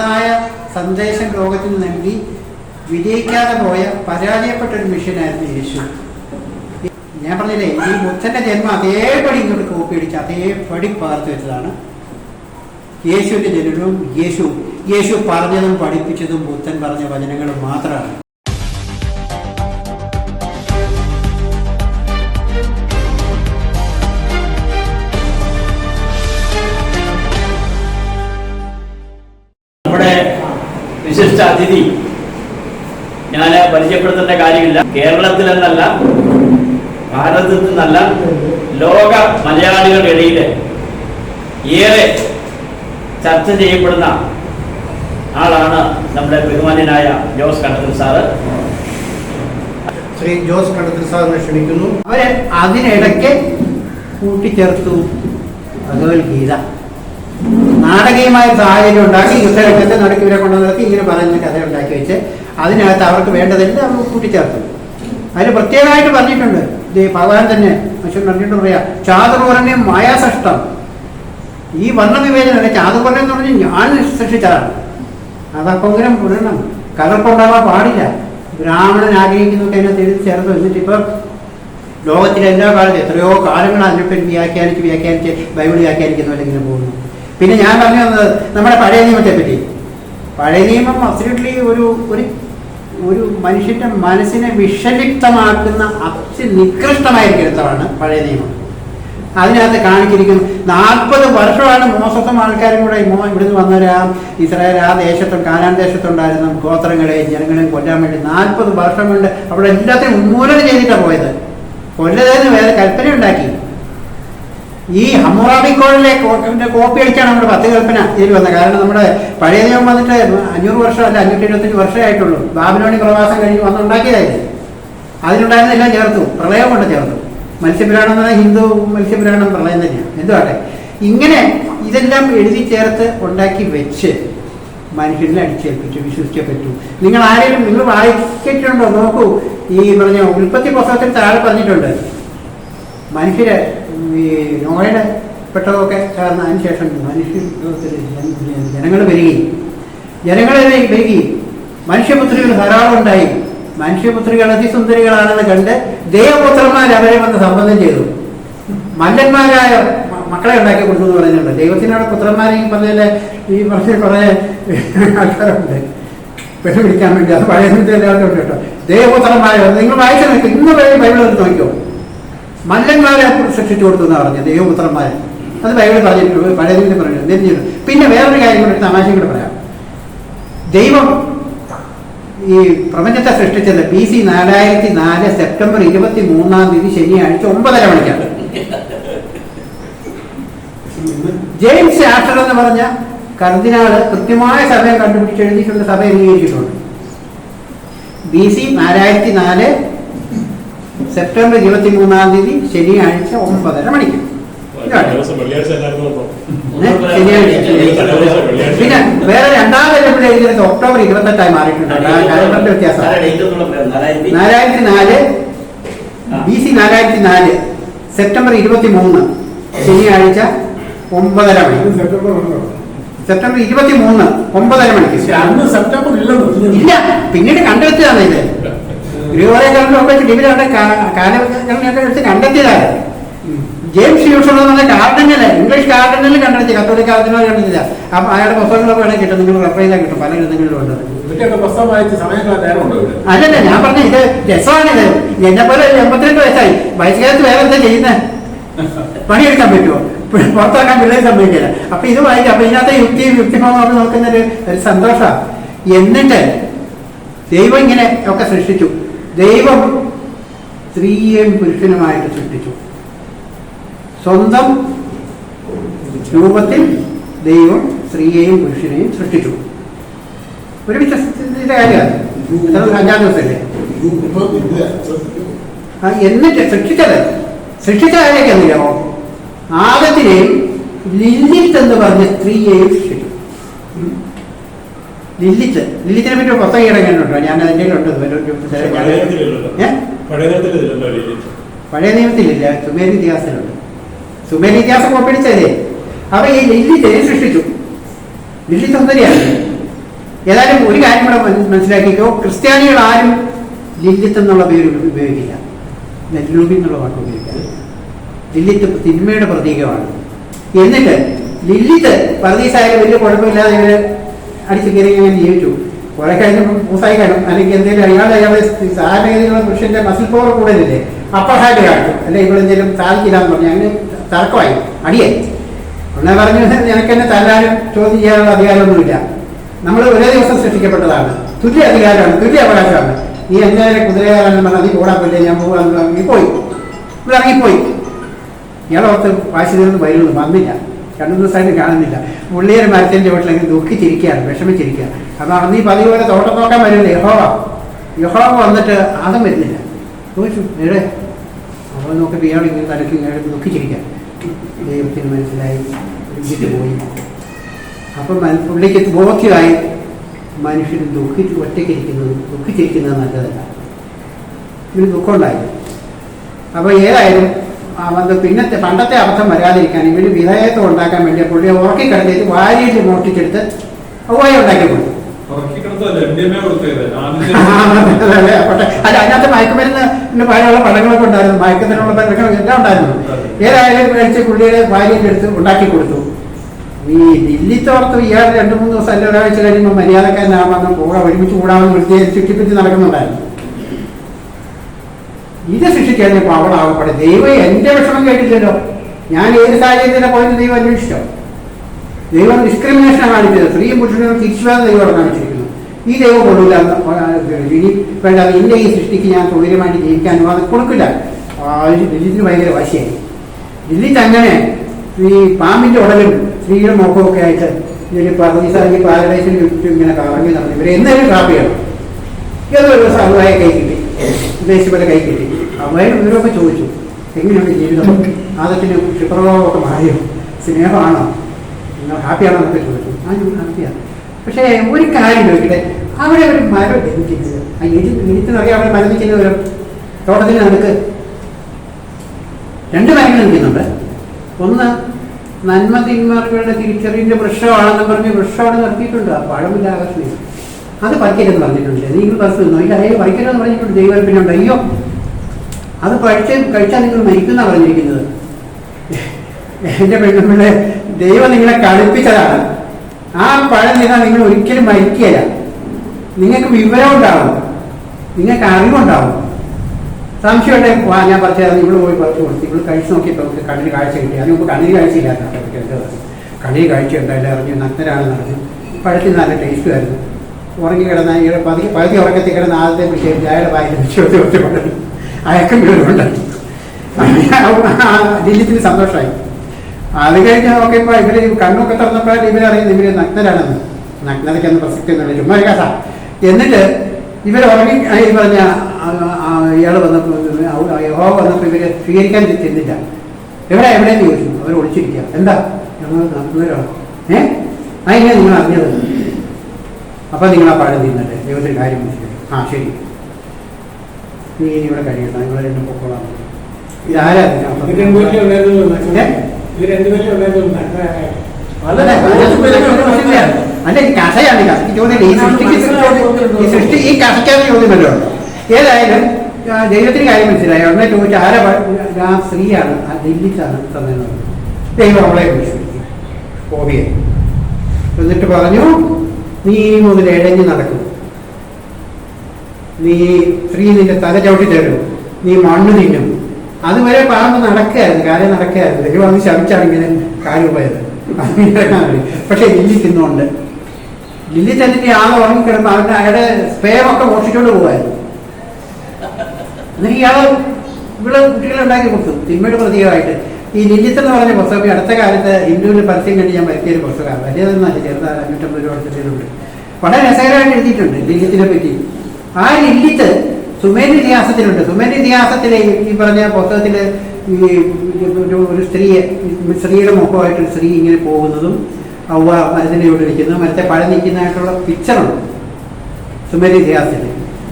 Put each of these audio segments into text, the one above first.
മഹത്തായ സന്ദേശം ലോകത്തിന് നൽകി വിജയിക്കാതെ പോയ പരാജയപ്പെട്ട ഒരു മിഷനായിരുന്നു യേശു. ഞാൻ പറഞ്ഞില്ലേ ഈ ബുദ്ധന്റെ ജന്മം അതേപടി ഇങ്ങോട്ട് കോപ്പി അടിച്ച് അതേപടി പാർത്ത് വെച്ചതാണ്. യേശുവിന്റെ ജനനവും യേശു യേശു പറഞ്ഞതും പഠിപ്പിച്ചതും ബുദ്ധൻ പറഞ്ഞ വചനങ്ങളും മാത്രമാണ്. വിശിഷ്ട അതിഥി ഞാൻ പരിചയപ്പെടുത്തേണ്ട കാര്യമില്ല. കേരളത്തിൽ എന്നല്ല ഭാരതത്തിൽ നിന്നല്ല ലോക മലയാളികളുടെ ഇടയിൽ ഏറെ ചർച്ച ചെയ്യപ്പെടുന്ന ആളാണ് നമ്മുടെ ബഹുമാന്യനായ ജോസ് കണ്ടത്തിൽ സാറ്. ശ്രീ ജോസ് കണ്ടത്തിൽ സാറിനെ ക്ഷണിക്കുന്നു. അവരെ അതിനിടയ്ക്ക് കൂട്ടിച്ചേർത്തു ഭഗവത്ഗീത. നാടകീയമായ സാഹചര്യം ഉണ്ടാക്കി യുദ്ധരംഗത്തെ നടക്കി ഇവരെ നടത്തി ഇങ്ങനെ പറഞ്ഞ കഥ ഉണ്ടാക്കി വെച്ച് അതിനകത്ത് അവർക്ക് വേണ്ടതെല്ലാം അവർ കൂട്ടിച്ചേർത്തു. അതിൽ പ്രത്യേകമായിട്ട് പറഞ്ഞിട്ടുണ്ട്. ഇത് ഭഗവാൻ തന്നെ മനുഷ്യൻ പറഞ്ഞിട്ട് പറയാ ചാതുർവർണ്യം മായാസഷ്ടം. ഈ വർണവിവേചനം ചാതുർവർണം എന്ന് പറഞ്ഞാൽ ഞാൻ സൃഷ്ടിച്ചതാണ്. അതപ്പൊങ്കിലും പുരണം കലർപ്പുണ്ടാവാൻ പാടില്ല. ബ്രാഹ്മണൻ ആഗ്രഹിക്കുന്നൊക്കെ അതിനകത്ത് എഴുതി ചേർത്ത് എന്നിട്ട് ഇപ്പം ലോകത്തിലെ എല്ലാ കാലത്തും എത്രയോ കാലങ്ങൾ അതിനെപ്പറ്റി വ്യാഖ്യാനിച്ച് വ്യാഖ്യാനിച്ച് ബൈബിൾ വ്യാഖ്യാനിക്കുന്നവരെ ഇങ്ങനെ പോകുന്നു. പിന്നെ ഞാൻ പറഞ്ഞു വന്നത് നമ്മുടെ പഴയ നിയമത്തെ പറ്റി. പഴയ നിയമം അബ്സല്യൂട്ട്ലി ഒരു ഒരു ഒരു മനുഷ്യന്റെ മനസ്സിനെ വിഷലിപ്തമാക്കുന്ന അത്യനികൃഷ്ടമായ ഗ്രന്ഥമാണ് പഴയ നിയമം. അതിനകത്ത് കാണിച്ചിരിക്കുന്നു നാൽപ്പത് വർഷമാണ് മോശത്തും ആൾക്കാരും കൂടെ ഇവിടുന്ന് വന്നവരാ ഇസ്രായേൽ ആ ദേശത്തും കാനാൻ ദേശത്തുണ്ടായിരുന്ന ഗോത്രങ്ങളെയും ജനങ്ങളെയും കൊല്ലാൻ വേണ്ടി നാൽപ്പത് വർഷം കൊണ്ട് അവിടെ എല്ലാത്തിനും ഉന്മൂലനം ചെയ്തിട്ടാണ് പോയത്. കൊല്ലതെന്ന് വേറെ കൽപ്പന ഉണ്ടാക്കി ഈ ഹമ്മുറാബി കോഴിലെ കോപ്പി അടിച്ചാണ് നമ്മുടെ പത്ത് കൽപ്പന ഇതിൽ വന്നത്. കാരണം നമ്മുടെ പഴയ നിയമം വന്നിട്ട് അഞ്ഞൂറ് വർഷം അല്ല അഞ്ഞൂറ്റി എഴുപത്തഞ്ച് വർഷമേ ആയിട്ടുള്ളൂ. ബാബിലോണി പ്രവാസം കഴിഞ്ഞ് വന്നുണ്ടാക്കിയതായിരുന്നു അതിനുണ്ടായിരുന്നെല്ലാം ചേർത്തു. പ്രളയം കൊണ്ട് ചേർത്തു. മത്സ്യപുരാണം എന്ന് പറഞ്ഞാൽ ഹിന്ദു മത്സ്യപുരാണം പ്രളയം തന്നെയാണ് എന്തുവാട്ടെ ഇങ്ങനെ ഇതെല്ലാം എഴുതി ചേർത്ത് ഉണ്ടാക്കി വെച്ച് മനുഷ്യനെ അടിച്ചേൽപ്പിച്ചു വിശ്വസിച്ചേ പറ്റൂ നിങ്ങൾ ആരെങ്കിലും നിങ്ങൾ വായിച്ചിട്ടുണ്ടോ? നോക്കൂ. ഈ പറഞ്ഞ ഉൽപ്പത്തി പുസ്തകത്തിൽ താഴെ പറഞ്ഞിട്ടുണ്ട്. മനുഷ്യര് ഈ നോയുടെ പെട്ടതൊക്കെ ചേർന്ന് അതിന് ശേഷം മനുഷ്യ ജനങ്ങൾ വരികയും ജനങ്ങളെ വരികയും മനുഷ്യപുത്രികൾ ധാരാളം ഉണ്ടായി. മനുഷ്യപുത്രികൾ അതിസുന്ദരികളാണെന്ന് കണ്ട് ദേവപുത്രന്മാർ അവരെ വന്ന് സംബന്ധം ചെയ്തു. മല്ലന്മാരായ മക്കളെ ഉണ്ടാക്കി കൊടുത്തു എന്ന് പറയുന്നുണ്ട് ദൈവത്തിനോട് പുത്രന്മാരെ ഈ പറഞ്ഞതിലെ ഈ പറഞ്ഞ കുറേ ആൾക്കാരുണ്ട്. പെട്ടു പിടിക്കാൻ വേണ്ടി അത് പഴയ കേട്ടോ. ദേവപുത്രന്മാരെ നിങ്ങൾ വായിച്ചു ഇന്ന് വരെ ബൈബിൾ നോക്കിയോ മല്ലന്മാരെ സൃഷ്ടിച്ചു കൊടുത്തു എന്ന് പറഞ്ഞത്? ദൈവപുത്രന്മാരെ. അത് ബൈബിളിൽ പറഞ്ഞിട്ടുണ്ട്. പഴയ നിയമത്തിൽ പറഞ്ഞിട്ടുണ്ട്. പിന്നെ വേറൊരു കാര്യം കൂടെ തമാശയും കൂടെ പറയാം. ദൈവം ഈ പ്രപഞ്ചത്തെ സൃഷ്ടിച്ചത് ബി സി നാലായിരത്തി നാല് സെപ്റ്റംബർ ഇരുപത്തി മൂന്നാം തീയതി ശനിയാഴ്ച ഒമ്പതര മണിക്കാണ്. ജെയിംസ് ആഷർ എന്ന് പറഞ്ഞ കർദിനാൾ കൃത്യമായ സമയം കണ്ടുപിടിച്ച് എഴുതിയിട്ടുള്ള സഭ അംഗീകരിച്ചിട്ടുണ്ട് ബി സി നാലായിരത്തി നാല് സെപ്റ്റംബർ ഇരുപത്തി മൂന്നാം തീയതി ശനിയാഴ്ച ഒമ്പതര മണിക്ക്. പിന്നെ വേറെ രണ്ടാമത് എഴുതിയത് ഒക്ടോബർ ഇരുപത്തെട്ടായി മാറിയിട്ടുണ്ട്. വ്യത്യാസം. നാലായിരത്തി നാല്. ബി സി നാലായിരത്തി നാല്. സെപ്റ്റംബർ ഇരുപത്തി മൂന്ന് ശനിയാഴ്ച ഒമ്പതര മണി. സെപ്റ്റംബർ ഇരുപത്തി മൂന്ന് ഒമ്പതര മണിക്ക്. അന്ന് സെപ്റ്റംബർ ഇല്ലെന്ന് ഇല്ല. പിന്നീട് കണ്ടെത്തിയതാണ് ഇത്. വെച്ച് ലിബിലവിടെ കാലഘട്ടമൊക്കെ എടുത്ത് ജെയിംസ് യൂഷൻ എന്ന് പറഞ്ഞ ഇംഗ്ലീഷ് കാർഡിനൽ കണ്ടെത്തി. കത്തോലിക് കാർഡിനൽ കണ്ടെത്തില്ല അപ്പൊ അയാളുടെ പുസ്തകങ്ങളൊക്കെ വേണമെങ്കിൽ കിട്ടും. നിങ്ങൾ റെഫർ ചെയ്താൽ കിട്ടും. പല ഗ്രന്ഥങ്ങളിലും ഉണ്ട് ഇതൊക്കെയൊക്കെ പുസ്തകം വായിച്ച് സമയം നേരം ഉണ്ടോ ഇവിടെ. അല്ലല്ല ഞാൻ പറഞ്ഞ ഇത് രസമാണിത്. എന്നെ പോലെ എൺപത്തിരണ്ട് വയസ്സായി. വയസ്സുകാലത്ത് വേറെ എന്താ ചെയ്യുന്നത് പണിയെടുക്കാൻ പറ്റുമോ? പുറത്താക്കാൻ പിള്ളേർ സംഭവിക്കില്ല അപ്പൊ ഇത് വായിക്കാം അപ്പൊ ഇതിനകത്ത് യുക്തിയും യുക്തിഭാവം നോക്കുന്ന ഒരു ഒരു സന്തോഷമാണ് എന്നിട്ട് ദൈവം ഇങ്ങനെ ഒക്കെ സൃഷ്ടിച്ചു. ദൈവം സ്ത്രീയെയും പുരുഷനുമായിട്ട് സൃഷ്ടിച്ചു. സ്വന്തം രൂപത്തിൽ ദൈവം സ്ത്രീയെയും പുരുഷനെയും സൃഷ്ടിച്ചു. ഒരു വിശ്വസത്തിന്റെ കാര്യമാണ്. എന്നിട്ട് സൃഷ്ടിച്ചത്. സൃഷ്ടിച്ച കാര്യമൊക്കെ അറിയാമോ ആദത്തിനെയും ലില്ലിത്ത് എന്ന് പറഞ്ഞ സ്ത്രീയെയും സൃഷ്ടിച്ചു. ലില്ലിത്ത് ലില്ലിത്തിനെ പറ്റി പുസ്തകം ഇറങ്ങാനുണ്ടോ ഞാൻ അതിന്റെ ഉണ്ട് പഴയ നിയമത്തിലില്ല. സുമേരി ഇതിഹാസത്തിലുണ്ട്. സുമേരി ഇതിഹാസം കോപ്പിടിച്ചതേ അവ ഈ ലില്ലിത്തിനെ സൃഷ്ടിച്ചു? ലില്ലി സുന്ദരിയാണ്. ഏതായാലും ഒരു കാര്യം കൂടെ മന- മനസ്സിലാക്കിക്കോ. ക്രിസ്ത്യാനികൾ ആരും ലില്ലിത്ത് എന്നുള്ള പേര് ഉപയോഗിക്കില്ല. നെല്ലൂബി എന്നുള്ള വാക്ക് ഉപയോഗിക്കില്ല. ലില്ലിത്ത് തിന്മയുടെ പ്രതീകമാണ്. എന്നിട്ട് ലില്ലിത്ത് പറദീസായാലും വലിയ കുഴപ്പമില്ലാതെ ഇവർ അടിച്ചു കയറി ഇങ്ങനെ ജീവിച്ചു കുറെ കഴിഞ്ഞപ്പോൾ പൂസായി കാണും അല്ലെങ്കിൽ എന്തെങ്കിലും അയാൾ അയാളെ സാധാരണഗതിയിലുള്ള പുരുഷന്റെ മസിൽ പവർ കൂടുതലില്ലേ അപ്പർ ഹാൻഡ് കാണിച്ചു അല്ലെ ഇവളെന്തെങ്കിലും സാധിക്കില്ല എന്ന് പറഞ്ഞു അങ്ങനെ തർക്കമായി അടിയായി. ഉടനെ പറഞ്ഞു നിനക്ക് തന്നെ തല്ലാനും ചോദ്യം ചെയ്യാനുള്ള അധികാരമൊന്നുമില്ല. നമ്മൾ ഒരേ ദിവസം സൃഷ്ടിക്കപ്പെട്ടതാണ്. തുല്യ അധികാരമാണ് തുല്യ അവകാശമാണ്. നീ എന്നെ കുതിരയാണെന്ന് പറഞ്ഞാൽ നീ കൂടാൻ പറ്റില്ല ഞാൻ പോകാൻ പറഞ്ഞു പോയി. ഇവിടെ ഇറങ്ങിപ്പോയി. ഇയാളോർത്ത് വാശി തീർന്ന് വരുന്നു വന്നില്ല. രണ്ടു ദിവസമായിട്ട് കാണുന്നില്ല. പുള്ളിയൊരു മരത്തിന്റെ വീട്ടിലെങ്കിൽ ദുഃഖിച്ചിരിക്കുകയാണ് വിഷമിച്ചിരിക്കുകയാണ്. അപ്പൊ അന്ന് ഈ പതിവ് പോലെ തോട്ടം നോക്കാൻ വരുന്നില്ല യഹോവ യഹോവ വന്നിട്ട് അതും വരുന്നില്ല. ചോദിച്ചു എവിടെ? അപ്പോൾ നോക്കിയപ്പോൾ ഇയാൾ ഇങ്ങനെ തലയ്ക്ക് ഇങ്ങനെ ദുഃഖിച്ചിരിക്കുക ദൈവത്തിന് മനസ്സിലായി വീട്ടിൽ പോയി. അപ്പം പുള്ളിക്ക് ബോധ്യമായി മനുഷ്യൻ ദുഃഖിച്ച് ഒറ്റയ്ക്കിരിക്കുന്നത് ദുഃഖിച്ചിരിക്കുന്നത് നല്ലതല്ല. ഇതിന് ദുഃഖമുണ്ടായി. അപ്പോൾ ഏതായാലും വന്ന് പിന്നത്തെ പണ്ടത്തെ അബദ്ധം വരാതിരിക്കാൻ ഇവർ വിധേയത്വം ഉണ്ടാക്കാൻ വേണ്ടി പുള്ളിയെ ഉറക്കി കിടത്തിയിട്ട് വാരിയിൽ മോഷ്ടിച്ചെടുത്ത് ഔവായി ഉണ്ടാക്കി അതെ, പോട്ടെ. അല്ല അതിനകത്ത് മയക്കുമരുന്ന് പിന്നെ പഴയുള്ള പടങ്ങളൊക്കെ ഉണ്ടായിരുന്നു. മയക്കത്തിനുള്ള പടങ്ങളൊക്കെ എല്ലാം ഉണ്ടായിരുന്നു. ഏതായാലും മേടിച്ച് പുള്ളിയുടെ ഭാര്യയുടെ എടുത്ത് ഉണ്ടാക്കി കൊടുത്തു. ഈ ദില്ലിത്തോർത്ത് ഇയാൾ രണ്ടു മൂന്ന് ദിവസം അല്ല ഒരാഴ്ച കഴിയുമ്പോൾ മര്യാദക്കാരനാവാന്ന് പോകാൻ ഒരുമിച്ച് കൂടാമെന്ന് വൃത്തിയെ ചുറ്റിപ്പറ്റി നടക്കുന്നുണ്ടായിരുന്നു. ഇത് ശിക്ഷിക്കാൻ ഇപ്പോൾ അവൾ അവളാകപ്പെടെ ദൈവം എന്റെ വിഷമം കേട്ടില്ലല്ലോ. ഞാൻ ഏത് സാഹചര്യത്തിലാണ് പോയത് ദൈവം അന്വേഷിച്ചോ? ദൈവം ഡിസ്ക്രിമിനേഷൻ കാണിച്ചത്. സ്ത്രീയും പുരുഷനും തിരിച്ചുവാദം ദൈവം കാണിച്ചിരിക്കുന്നു. ഈ ദൈവം കൊള്ളില്ല ഇനി വേണ്ട ഇന്ന ഈ സൃഷ്ടിക്ക് ഞാൻ തൊഴിലുമായിട്ട് ജീവിക്കാൻ അനുവാദം കൊടുക്കില്ല. ലില്ലിത്തിന് ഭയങ്കര വാശിയായി. ദില്ലി അങ്ങനെ ഈ പാമ്പിന്റെ ഉടലും സ്ത്രീയുടെ മുഖമൊക്കെ ആയിട്ട് ഇതിൽ പർദീസാക്കി പാരഡൈസിൽ ചുറ്റും ഇങ്ങനെ കറങ്ങി നടന്നു. ഇവരെ എന്തായാലും കാപ്പിയാണ് ഏതൊരു അതുമായ കൈ കിട്ടി ഉദ്ദേശിച്ചപോലെ കൈ കിട്ടി. അവരും ഇവരൊക്കെ ചോദിച്ചു എങ്ങനെയുണ്ട് ജീവിതം? ആദത്തിന് ക്ഷിപ്രഭാവമൊക്കെ മാറിയോ? സ്നേഹമാണോ? നിങ്ങൾ ഹാപ്പിയാണോ? എന്നൊക്കെ ചോദിച്ചു. ആ ഞാൻ ഹാപ്പിയാണ്. പക്ഷേ ഒരു കാര്യം ചോദിക്കട്ടെ? അവിടെ ഒരു മരം ജനിക്കുന്നത് ആ എഴുതി എഴുത്തുന്നറിയാം അവിടെ മരം നിൽക്കുന്നവരും തോട്ടത്തിൽ നടുക്ക് രണ്ട് മരങ്ങൾ നിൽക്കുന്നുണ്ട്. ഒന്ന് നന്മ തിന്മകളുടെ തിരിച്ചറിവിന്റെ വൃക്ഷമാണെന്ന് പറഞ്ഞ് വൃക്ഷമാണ് നിർത്തിയിട്ടുണ്ട്. ആ പഴമില്ല ആകർഷണം അത് പഠിക്കരുത് പറഞ്ഞിട്ടുണ്ട്. നിങ്ങൾ ബസ് ഇല്ല അയ്യോ പഠിക്കരുതെന്ന് പറഞ്ഞിട്ടുണ്ട് ദൈവത്തിനുണ്ട് അയ്യോ അത് പഠിച്ച് കഴിച്ചാൽ നിങ്ങൾ മരിക്കുന്ന പറഞ്ഞിരിക്കുന്നത്. എന്റെ പെണ്ണുമ്പിള്ളെ ദൈവം നിങ്ങളെ കളിപ്പിച്ചതാണ് ആ പഴം ചെയ്താൽ നിങ്ങൾ ഒരിക്കലും മരിക്കുകയില്ല. നിങ്ങൾക്ക് വിവരം ഉണ്ടാവും. നിങ്ങൾക്ക് അറിവുണ്ടാവും. സംശയമുണ്ടെ ഞാൻ പറിച്ചായിരുന്നു നിങ്ങൾ പോയി പറിച്ചു കൊടുത്തു. നിങ്ങൾ കഴിച്ചു നോക്കിയപ്പോൾ നമുക്ക് കണ്ണിന് കാഴ്ച കിട്ടി. അതിന് മുമ്പ് കണ്ണിന് കാഴ്ചയില്ലാത്ത കണ്ണിന് കാഴ്ച ഉണ്ടായില്ല അറിഞ്ഞു നഗ്നരാണെന്ന് അറിഞ്ഞു പഴത്തിന് നല്ല ടേസ്റ്റ് ആയിരുന്നു. ഉറങ്ങി കിടന്ന ഇയാളെ പതി പകുതി ഉറക്കത്തിൽ കിടന്ന ആദ്യത്തെ വിഷയം അയാളുടെ വായിൽ ചോദ്യം ഒറ്റപ്പെട്ടു അയക്കം വീടുണ്ടായി ലില്ലിത്തിന് സന്തോഷമായി. അത് കഴിഞ്ഞ് നോക്കിയപ്പോൾ ഇവർ കണ്ണൊക്കെ തുറന്നപ്പോൾ ഇവരറിയുന്നത് ഇവർ നഗ്നരാണെന്ന്. നഗ്നതയ്ക്കൊന്നും പ്രസക്തിയൊന്നുമില്ല ചുമ്മാ കഥ എന്നിട്ട് ഇവർ ഉറങ്ങി ഈ പറഞ്ഞ ഇയാൾ വന്നപ്പോൾ യഹോ വന്നപ്പോൾ ഇവരെ സ്വീകരിക്കാൻ ചെന്നില്ല. എവിടെ എവിടെയെന്ന് ചോദിച്ചു. അവർ ഒളിച്ചിരിക്കുക. എന്താ? ഞങ്ങൾ നഗ്നരാണ് ഏ? അതിനെ നിങ്ങൾ അറിഞ്ഞത്. അപ്പൊ നിങ്ങൾ ആ പഴം തിന്നട്ടെ ദൈവത്തിന് കാര്യം മനസ്സിലായി. ആ ശരി. നീ ഇനി ഇവിടെ കഴിയണ്ട. നിങ്ങൾ രണ്ടും പൊക്കോളാം. ഇതാരാ. അല്ല, കഥയാണ് ഈ കഥയ്ക്ക് ചോദ്യം ഈ സൃഷ്ടിക്ക് ചോദ്യം- ഈ സൃഷ്ടി ഈ കഥയ്ക്കാണ് ചോദ്യമല്ലോ ഏതായാലും ദൈവത്തിന് കാര്യം മനസ്സിലായി. ഉടനെ ചോദിച്ച ആരാ ആ സ്ത്രീയാണ് ആ ദില്ലിച്ചാണ് തന്നെന്ന് ദൈവം അവളെ വിളിച്ചു ഓബിയെ എന്നിട്ട് പറഞ്ഞു നീ മുതൽ ഇഴഞ്ഞു നടക്കും. നീ സ്ത്രീ നിന്റെ തല ചവിട്ടി തരും നീ മണ്ണ് തിന്നും. അതുവരെ പാമ്പ് നടക്കുകയായിരുന്നു കാര്യം നടക്കുകയായിരുന്നു ദൈവം അന്ന് ശവിച്ചാണ് ഇങ്ങനെ കാര്യം പോയത്. പക്ഷെ ലില്ലി തിന്നുകൊണ്ട്. ലില്ലി തന്നെ ആളെ ഉറങ്ങിക്കിടന്ന് അവന്റെ അയാളുടെ സ്പേമൊക്കെ മോഷിച്ചോണ്ട് പോകായിരുന്നു എന്നിട്ട് ഇയാൾ ഇവിടെ കുട്ടികളെ ഉണ്ടാക്കി കൊടുത്തു. തിന്മയുടെ പ്രതീകമായിട്ട്. ഈ ലില്ലിത്ത് എന്ന് പറഞ്ഞ പുസ്തകം ഈ അടുത്ത കാലത്ത് ഇന്ത്യയിൽ പരസ്യം കണ്ട് ഞാൻ വരുത്തിയ ഒരു പുസ്തകമാണ് വലിയതെന്നല്ല ചെറുതാണ് അഞ്ഞൂറ്റമ്പത് രൂപ കൊടുത്തിട്ടുണ്ട് വളരെ രസകരമായിട്ട് എഴുതിയിട്ടുണ്ട് ലില്ലിത്തിനെ പറ്റി. ആ ലില്ലിത്ത് സുമേൻ ഇതിഹാസത്തിലുണ്ട്. സുമേൻ ഇതിഹാസത്തിലെ ഈ- പറഞ്ഞ പുസ്തകത്തിൽ ഈ ഒരു സ്ത്രീയെ സ്ത്രീയുടെ മുഖമായിട്ട് ഒരു സ്ത്രീ ഇങ്ങനെ പോകുന്നതും അവ മരത്തിന്റെ ഇവിടെ ഇരിക്കുന്നത് മരത്തെ പഴം നിൽക്കുന്നതായിട്ടുള്ള പിക്ചറുണ്ട് സുമേൻ ഇതിഹാസത്തിൽ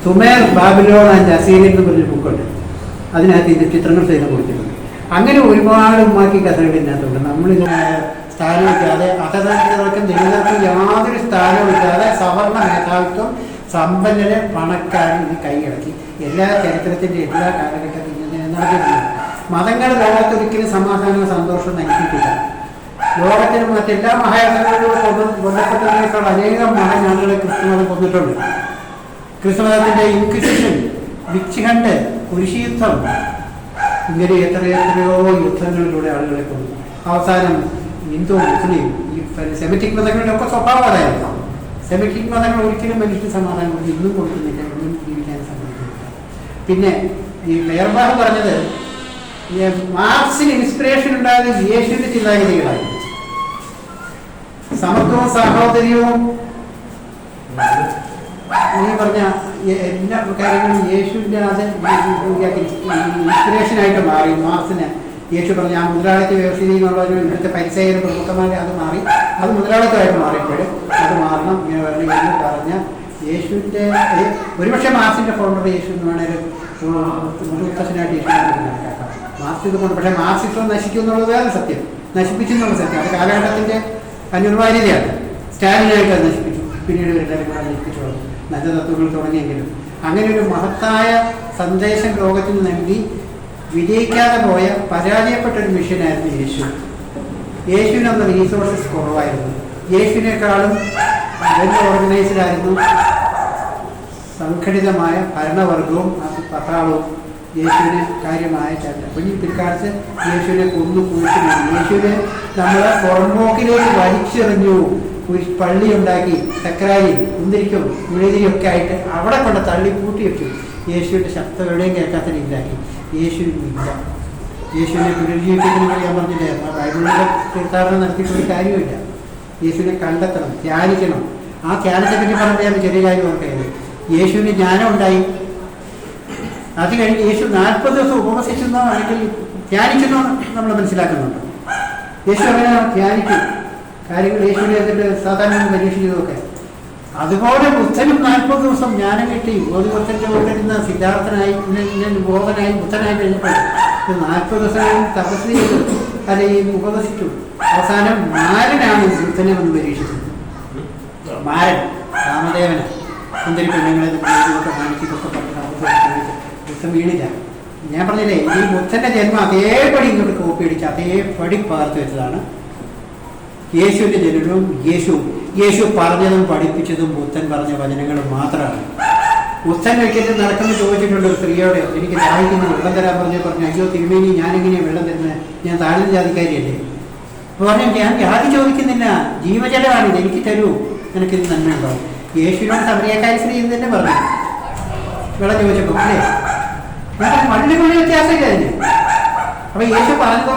സുമേർ ബാബിലോൺ ആൻഡ് അസീനിയൻ എന്ന് പറഞ്ഞൊരു ബുക്കുണ്ട് അതിനകത്ത് ഇത് ചിത്രങ്ങൾ ചെയ്ത് കൊടുത്തിട്ടുണ്ട്. അങ്ങനെ ഒരുപാട് ഉമ്മാക്കി കഥകൾ ഇതിനകത്തുണ്ട്. സ്ഥാനം സ്ഥാനമില്ലാതെ അധതന്ത്രികൾക്കും ദളിതർക്കും യാതൊരു സ്ഥാനമില്ലാതെ സവർണ മേധാവിത്വം സമ്പന്നരെ പണക്കാരൻ ഇത് കൈയടക്കി. എല്ലാ ചരിത്രത്തിന്റെ എല്ലാ കാലഘട്ടത്തിലും ഇങ്ങനെ മതങ്ങൾ ലോകത്ത് ഒരിക്കലും സമാധാനവും സന്തോഷവും നൽകിയിട്ടില്ല. ലോകത്തിന് മറ്റെല്ലാ മഹായാത്രകളിലും കൊന്നു കൊല്ലപ്പെട്ടതിനേക്കാൾ അനേകം മഹാജ്ഞാനങ്ങളെ ക്രിസ്തുമതം കൊന്നിട്ടുണ്ട്. ക്രിസ്തുമതത്തിന്റെ ഇൻക്വിസിഷൻ വിച്ച് ഹണ്ട് കുരിശുയുദ്ധം എത്ര എത്രയോ യുദ്ധങ്ങളിലൂടെ ആളുകളെ കൊന്നു. അവസാനം ഹിന്ദു മുസ്ലിം ഈ സെമിറ്റിക് മതങ്ങളുടെ ഒക്കെ സ്വഭാവം അതായിരുന്നു സെമിറ്റിക് മതങ്ങൾ ഒരിക്കലും മനുഷ്യന് സമാധാനം കൊടുത്ത് ഇന്നും കൊടുക്കുന്നില്ല ഇന്നും ജീവിക്കാൻ സമ്മതിക്കുന്നില്ല. പിന്നെ ഈ മേർബാഹ് പറഞ്ഞത് മാർക്സിന് ഇൻസ്പിറേഷൻ ഉണ്ടായത് യേശുവിന്റെ ചിന്താഗതികളായി സമത്വവും സാഹോദര്യവും ഈ പറഞ്ഞ എല്ലാ കാര്യങ്ങളും യേശുവിന്റെ അത് ഇൻസ്പിറേഷനായിട്ട് മാറി. മാർസിന് യേശു പറഞ്ഞ ആ മുതലാളിത്ത വ്യവസ്ഥയിൽ എന്നുള്ള ഒരു ഇവിടുത്തെ പരിസര പ്രമുഖന്മാരെ അത് മാറി. അത് മുതലാളിത്തമായിട്ട് മാറിയപ്പോൾ അത് മാറണം ഇങ്ങനെ വരണം എന്ന് പറഞ്ഞ യേശുവിന്റെ ഒരുപക്ഷെ മാർസിന്റെ ഫോണ്ടർ യേശു എന്ന് വേണമെങ്കിൽ മുഴുവനായിട്ട് യേശു കണക്കാക്കാം മാർക്സ് ഇത് കൊണ്ട് പക്ഷേ മാർക്സിസം നശിക്കും എന്നുള്ളത് വേറെ സത്യം. നശിപ്പിച്ചു എന്നുള്ള സത്യം. അത് കാലഘട്ടത്തിന്റെ അനിവാര്യതയാണ് സ്റ്റാലിനായിട്ട് അത് നശിപ്പിച്ചു. പിന്നീട് എല്ലാവരും കൂടെ നശിപ്പിച്ചു വന്നു. നല്ല തത്വങ്ങൾ തുടങ്ങിയെങ്കിലും. അങ്ങനെ ഒരു മഹത്തായ സന്ദേശം ലോകത്തിന് നൽകി വിജയിക്കാതെ പോയ പരാജയപ്പെട്ട ഒരു മിഷനായിരുന്നു യേശു. യേശുവിനൊന്ന് റീസോഴ്സസ് കുറവായിരുന്നു. യേശുവിനേക്കാളും വെൽ ഓർഗനൈസ്ഡ് ആയിരുന്നു സംഘടിതമായ ഭരണവർഗവും പട്ടാളവും യേശുവിന് കാര്യമായ ചട്ട. പിന്നെ പിൽക്കാലത്ത് യേശുവിനെ കൊന്നു കുഴിച്ചു യേശുവിനെ നമ്മൾ പുറമ്പോക്കിലേക്ക് വലിച്ചെറിഞ്ഞു. പള്ളി ഉണ്ടാക്കി തക്കരായി കുന്തിരിക്കും മുഴുതിരിയും ഒക്കെ ആയിട്ട് അവിടെ കൊണ്ട് തള്ളി പൂട്ടി വെച്ചു. യേശുവിന്റെ ശബ്ദം എവിടെയും കേൾക്കാത്ത രീതിയിലാക്കി. യേശുവിനില്ല യേശുവിനെ പുനരുജ്ജീവിപ്പിക്കുന്ന ഞാൻ പറഞ്ഞില്ലേ? ബൈബിളിലെ തീർത്ഥാടനം നടത്തിയിട്ടൊരു കാര്യമില്ല യേശുവിനെ കണ്ടെത്തണം ധ്യാനിക്കണം. ആ ധ്യാനത്തെ പറ്റി പറഞ്ഞാൽ ചെറിയ കാര്യം ഓർക്കുന്നത് യേശുവിന് ജ്ഞാനം ഉണ്ടായി അത് കഴിഞ്ഞ് യേശു നാൽപ്പത് ദിവസം ഉപവസിച്ചെന്നോ അല്ലെങ്കിൽ ധ്യാനിച്ചെന്നോ നമ്മൾ മനസ്സിലാക്കുന്നുണ്ട്. യേശു അങ്ങനെ ധ്യാനിക്കും കാര്യങ്ങൾ യേശുവിനെ സാധാരണ പരീക്ഷിച്ചതൊക്കെ അതുപോലെ ബുദ്ധനും നാൽപ്പത് ദിവസം ജ്ഞാനം കിട്ടി. ബോധിപുത്രന്റെ ഉള്ളിരുന്ന സിദ്ധാർത്ഥനായി ബോധനായി ബുദ്ധനായി കഴിഞ്ഞപ്പോൾ നാൽപ്പത് ദിവസം തപസ് ചെയ്തു. അല്ലെങ്കിൽ ഉപവസിച്ചു. അവസാനം മാരനാണ് ബുദ്ധനെ വന്ന് പരീക്ഷിച്ചത്. മാരൻ രാമദേവന് സുന്ദരി പെണ്ണുങ്ങളെ ബുദ്ധൻ വീണില്ല. ഞാൻ പറഞ്ഞില്ലേ ഈ ബുദ്ധന്റെ ജന്മം അതേപടി ഇങ്ങോട്ട് കോപ്പി അടിച്ച് അതേപടി പകർത്തി വെച്ചതാണ്. യേശുവിന്റെ ജനനവും യേശുവും യേശു പറഞ്ഞതും പഠിപ്പിച്ചതും ബുദ്ധൻ പറഞ്ഞ വചനങ്ങളും മാത്രമാണ്. ബുദ്ധൻ വെക്കേണ്ടത് നടക്കുന്ന ചോദിച്ചിട്ടുണ്ട് സ്ത്രീയോട് എനിക്ക് ദാഹിക്കുന്ന വെള്ളം തരാൻ പറഞ്ഞു പറഞ്ഞു അയ്യോ തിരുമേനി ഞാനെങ്ങനെയാണ് വെള്ളം തരുന്നത് ഞാൻ താഴ്ന്ന ജാതിക്കാരിയല്ലേ? അപ്പൊ പറഞ്ഞു ഞാൻ ജാതി ചോദിക്കുന്നില്ല. ജീവജലമാണിത് എനിക്ക് തരൂ. നിനക്കിത് നന്മ ഉണ്ടാവും യേശുവിനോട് സമരിയക്കാരി സ്ത്രീ എന്ന് തന്നെ പറഞ്ഞു. വെള്ളം ചോദിച്ചപ്പോ അല്ലേ? വളരെ വലിയ വ്യത്യാസമില്ല അതിന്. അപ്പൊ യേശു പറഞ്ഞതോ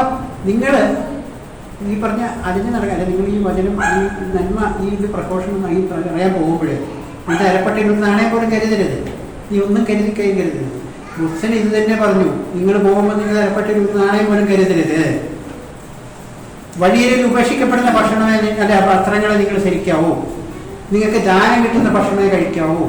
നിങ്ങൾ ഈ പറഞ്ഞ അതിന് നടക്കാൻ നിങ്ങൾ ഈ വചനം ഈ നന്മ ഈ ഇത് പ്രക്കോഷൻ ഈ പറയാൻ പോകുമ്പോഴേ ഇത് അരപ്പട്ടിയിൽ നാണയം പോലും കരുതരുത്. നീ ഒന്നും കരുതി കരുതരുത്. ബുദ്ധൻ ഇത് തന്നെ പറഞ്ഞു നിങ്ങൾ പോകുമ്പോൾ നിങ്ങൾ അരപ്പട്ടിയിൽ നാണയം പോലും കരുതരുത്. വഴിയിൽ ഉപേക്ഷിക്കപ്പെടുന്ന ഭക്ഷണമേ അല്ലെ പത്രങ്ങളെ നിങ്ങൾ ശരിക്കാവൂ നിങ്ങൾക്ക് ദാനം കിട്ടുന്ന ഭക്ഷണമേ കഴിക്കാവൂ.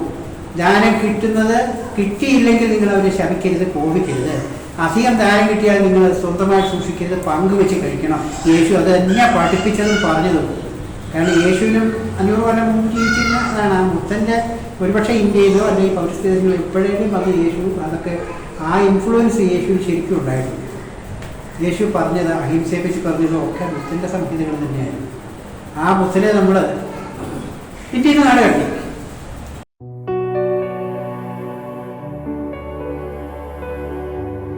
ദാനം കിട്ടുന്നത് കിട്ടിയില്ലെങ്കിൽ നിങ്ങൾ അവരെ ശപിക്കരുത് കോപിക്കരുത്. അധികം ദാനം കിട്ടിയാൽ നിങ്ങൾ സ്വന്തമായി സൂക്ഷിക്കരുത് പങ്കുവെച്ച് കഴിക്കണം. യേശു അത് തന്നെ പഠിപ്പിച്ചതും പറഞ്ഞതും. കാരണം യേശുവിനും മുമ്പ് ജീവിച്ചിരുന്ന അതാണ് ആ മുത്തന്റെ ഒരുപക്ഷെ ഇന്ത്യയിലോ അല്ലെങ്കിൽ പൗരസ്ത്യത്തിലോ എപ്പോഴേലും അത് യേശു അതൊക്കെ ആ ഇൻഫ്ലുവൻസ് യേശു ശരിക്കും ഉണ്ടായിരുന്നു. യേശു പറഞ്ഞത് അഹിംസയെ പറ്റി പറഞ്ഞതും ഒക്കെ മുത്തന്റെ സംഹിതകൾ തന്നെയായിരുന്നു. ആ മുത്തനെ നമ്മൾ ഇന്ത്യയിൽ നാട് കട്ടി